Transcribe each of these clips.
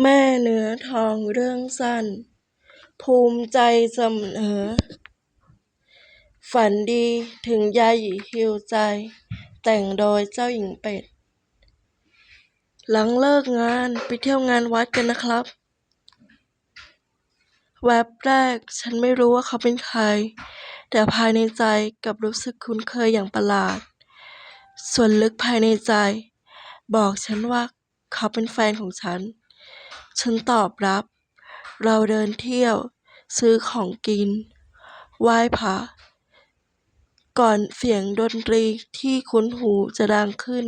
แม่เนื้อทองเรื่องสั้น ภูมิใจเสนอ ฝันดีถึงยายฮิวใจ แต่งโดยเจ้าหญิงเป็ด หลังเลิกงานไปเที่ยวงานวัดกันนะครับ แวบแรกฉันไม่รู้ว่าเขาเป็นใคร แต่ภายในใจกลับรู้สึกคุ้นเคยอย่างประหลาด ส่วนลึกภายในใจ บอกฉันว่าเขาเป็นแฟนของฉัน ฉันตอบรับ เราเดินเที่ยว ซื้อของกิน ไหว้พระ ก่อนเสียงดนตรีที่คุ้นหูจะดังขึ้น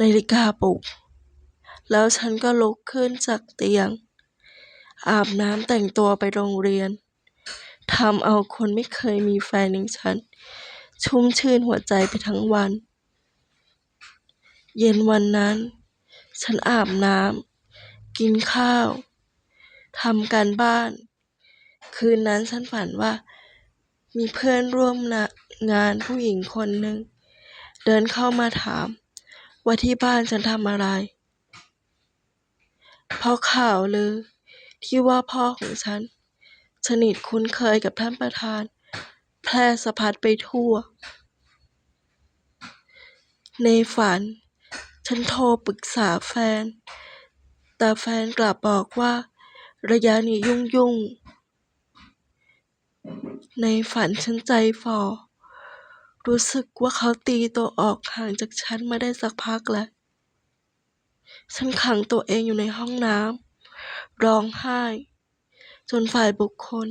นาฬิกาปลุก แล้วฉันก็ลุกขึ้นจากเตียง อาบน้ำแต่งตัวไปโรงเรียนทำเอาคนไม่เคยมีแฟนอย่างฉัน ชุ่มชื่นหัวใจไปทั้งวัน เย็นวันนั้น ฉันอาบน้ำ กินข้าว ทำการบ้าน คืนนั้นฉันฝันว่า มีเพื่อนร่วมงานผู้หญิงคนหนึ่ง เดินเข้ามาถาม ว่าที่บ้านฉันทำอะไร เพราะข่าวลือที่ว่าพ่อของฉัน สนิทคุ้นเคยกับท่านประธาน แพร่สะพัดไปทั่ว ในฝัน ฉันโทรปรึกษาแฟน แต่แฟนกลับบอกว่าระยะนี้ยุ่งยุ่งๆในฝันฉันใจฝ่อ รู้สึกว่าเขาตีตัวออกห่างจากฉันมาได้สักพักแล้ว ฉันขังตัวเองอยู่ในห้องน้ำร้องไห้ จนฝ่ายบุคคล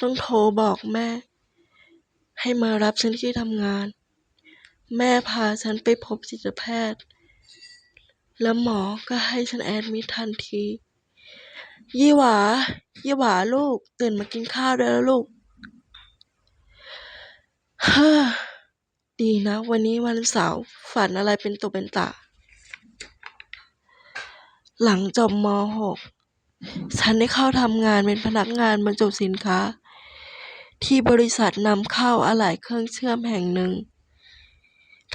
ต้องโทรบอกแม่ ให้มารับฉันที่ทำงาน แม่พาฉันไปพบจิตแพทย์ แล้วหมอก็ให้ฉันแอดมิททันที ยี่หวา ยี่หวาลูก ตื่นมากินข้าวได้แล้วลูกฮ้อดีนะ วันนี้วันเสาร์ฝันอะไรเป็นตุเป็นตะ หลังจบม .6 ฉันได้เข้าทำงานเป็นพนักงานบรรจุสินค้า ที่บริษัทนำเข้าอะไหล่เครื่องเชื่อมแห่งหนึ่ง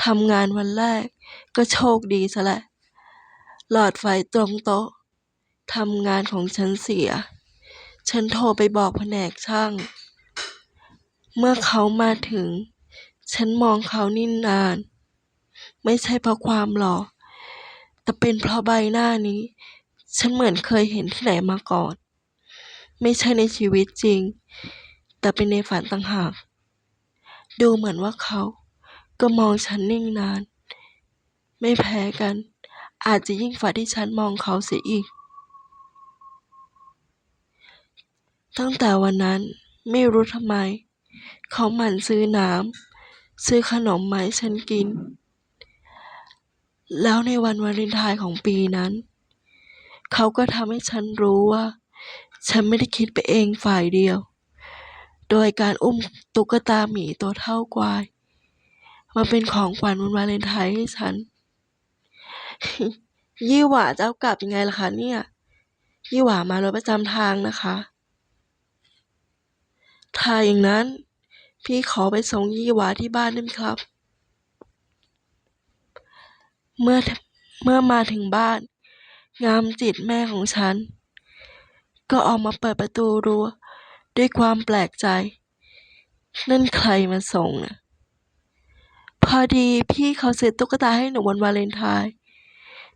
ทำงานวันแรกก็โชคดีซะแหละ หลอดไฟตรงโต๊ะทำงานของฉันเสีย ฉันโทรไปบอกแผนกช่าง เมื่อเขามาถึง ฉันมองเขานิ่นนาน ไม่ใช่เพราะความหล่อ แต่เป็นเพราะใบหน้านี้ ฉันเหมือนเคยเห็นที่ไหนมาก่อน ไม่ใช่ในชีวิตจริง แต่เป็นในฝันต่างหาก ดูเหมือนว่าเขาก็มองฉันนิ่งนาน ไม่แพ้กัน อาจจะยิ่งฝันที่ฉันมองเขาเสียอีก ตั้งแต่วันนั้นไม่รู้ทำไม เขาหมั่นซื้อน้ำซื้อขนมมาให้ฉันกิน แล้วในวันวาเลนไทน์ของปีนั้น เขาก็ทำให้ฉันรู้ว่า ฉันไม่ได้คิดไปเองฝ่ายเดียว โดยการอุ้มตุ๊กตาหมีตัวเท่ากวาย มาเป็นของขวัญวันวาเลนไทน์ให้ฉัน ยี่หว่าเจะเอากลับยังไงล่ะคะเนี่ย ยี่หว่ามารถประจำทางนะคะ ถ้าอย่างนั้น พี่ขอไปส่งยี่หว่าที่บ้านได้ไหมครับ เมื่อเมื่อมาถึงบ้าน งามจิตแม่ของฉัน ก็ออกมาเปิดประตูรั้วด้วยความแปลกใจ นั่นใครมาส่งน่ะพอดีพี่เขาซื้อตุ๊กตาให้หนูวันวาเลนไทน์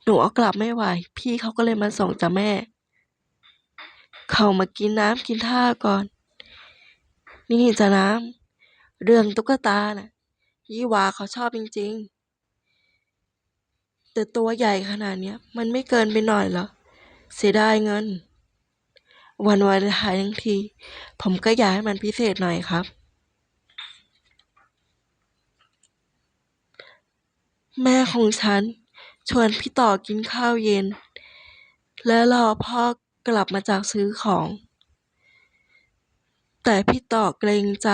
หนูเอากลับไม่ไหว พี่เขาก็เลยมาส่งจ้ะแม่ เขามากินน้ำกินท่าก่อน นี่จะน้ำเรื่องตุ๊กตาน่ะ ยี่วาเขาชอบจริง ๆ แต่ตัวใหญ่ขนาดเนี้ย มันไม่เกินไปหน่อยเหรอ เสียดายเงิน วันวาเลนไทน์ทั้งที ผมก็อยากให้มันพิเศษหน่อยครับ แม่ของฉัน ชวนพี่ต่อกินข้าวเย็น และรอพ่อกลับมาจากซื้อของ แต่พี่ต่อเกรงใจ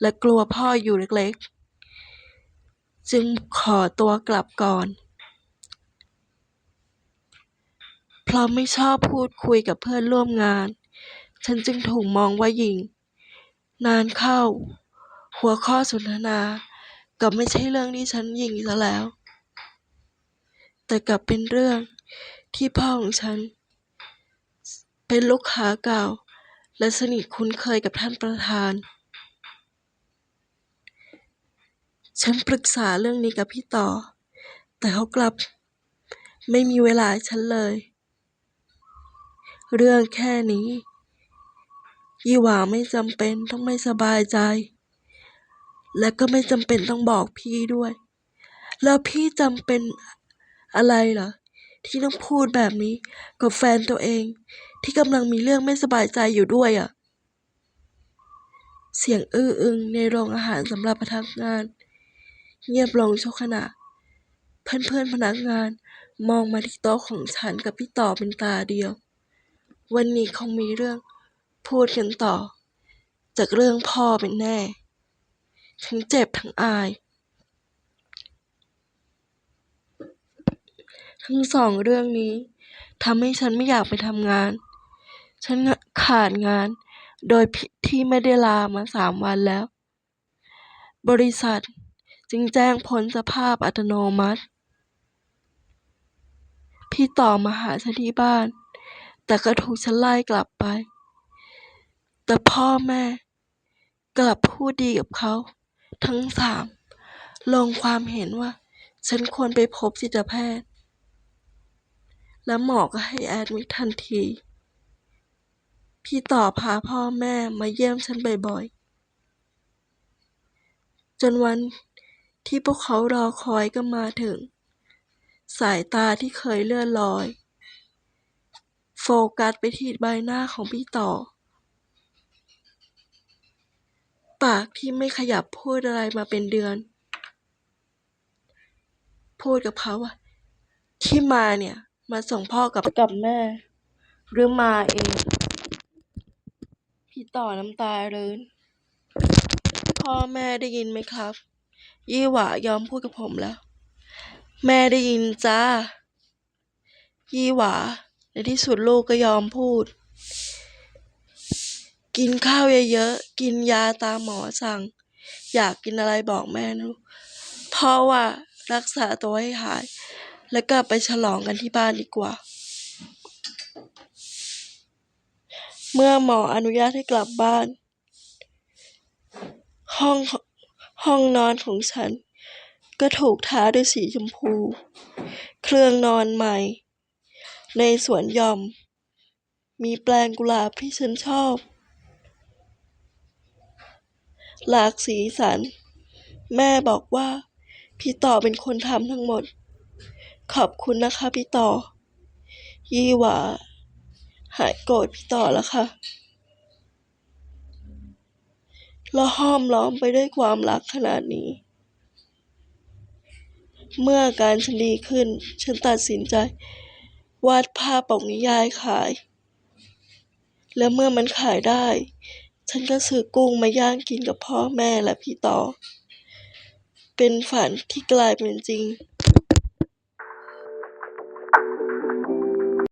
และกลัวพ่ออยู่เล็กๆ จึงขอตัวกลับก่อน เพราะไม่ชอบพูดคุยกับเพื่อนร่วมงาน ฉันจึงถูกมองว่าหญิง นานเข้า หัวข้อสนทนากับไม่ใช่เรื่องที่ฉันหยิ่งซะแล้ว แต่กลับเป็นเรื่องที่พ่อของฉัน เป็นลูกค้าเก่า และสนิทคุ้นเคยกับท่านประธาน ฉันปรึกษาเรื่องนี้กับพี่ต่อ แต่เขากลับ ไม่มีเวลาให้ฉันเลย เรื่องแค่นี้ ยี่หว่าไม่จำเป็นต้องไม่สบายใจ และก็ไม่จำเป็นต้องบอกพี่ด้วย แล้วพี่จำเป็น อะไรเหรอ ที่ต้องพูดแบบนี้กับแฟนตัวเอง ที่กำลังมีเรื่องไม่สบายใจอยู่ด้วยอะ่ะ เสียงอื้ออึงในโรงอาหารสำหรับพนักงาน เงียบลงชั่วขณะ เพื่อนๆพนักงานมองมาที่โต๊ะของฉันกับพี่ต่อเป็นตาเดียว วันนี้คงมีเรื่องพูดกันต่อ จากเรื่องพ่อเป็นแน่ ทั้งเจ็บทั้งอาย ทั้งสองเรื่องนี้ทำให้ฉันไม่อยากไปทำงาน ฉันขาดงาน โดยที่ไม่ได้ลามาสามวันแล้ว บริษัทจึงแจ้งพ้นสภาพอัตโนมัติ พี่ต่อมาหาฉันที่บ้าน แต่ก็ถูกฉันไล่กลับไป แต่พ่อแม่ กลับพูดดีกับเขา ทั้งสามลงความเห็นว่า ฉันควรไปพบจิตแพทย์ และหมอก็ให้แอดมิททันที พี่ต่อพาพ่อแม่มาเยี่ยมฉันบ่อยๆ จนวันที่พวกเขารอคอยก็มาถึง สายตาที่เคยเลื่อนลอย โฟกัสไปที่ใบหน้าของพี่ต่อ ปากที่ไม่ขยับพูดอะไรมาเป็นเดือน พูดกับเขาว่าที่มาเนี่ย มาส่งพ่อกับกับแม่ หรือมาเอง พี่ต่อน้ำตารื้นพ่อแม่ได้ยินไหมครับ ยี่หวายอมพูดกับผมแล้ว แม่ได้ยินจ้า ยี่หวา ในที่สุดลูกก็ยอมพูด กินข้าวเยอะๆ กินยาตามหมอสั่ง อยากกินอะไรบอกแม่นะเพราะว่ารักษาตัวให้หาย แล้วกลับไปฉลองกันที่บ้านดีกว่า เมื่อหมออนุญาตให้กลับบ้าน ห้องห้องนอนของฉัน ก็ถูกทาด้วยสีชมพู เครื่องนอนใหม่ ในสวนหย่อม มีแปลงกุหลาบที่ฉันชอบ หลากสีสัน แม่บอกว่า พี่ต่อเป็นคนทำทั้งหมด ขอบคุณนะคะพี่ต่อ ยี่หวาหายโกรธพี่ต่อแล้วค่ะแล้วห้อมล้อมไปด้วยความรักขนาดนี้ เมื่อการฉันดีขึ้น ฉันตัดสินใจ วาดภาพปกนิยายขาย และเมื่อมันขายได้ ฉันก็ซื้อกุ้งมาย่างกินกับพ่อแม่และพี่ต่อ เป็นฝันที่กลายเป็นจริง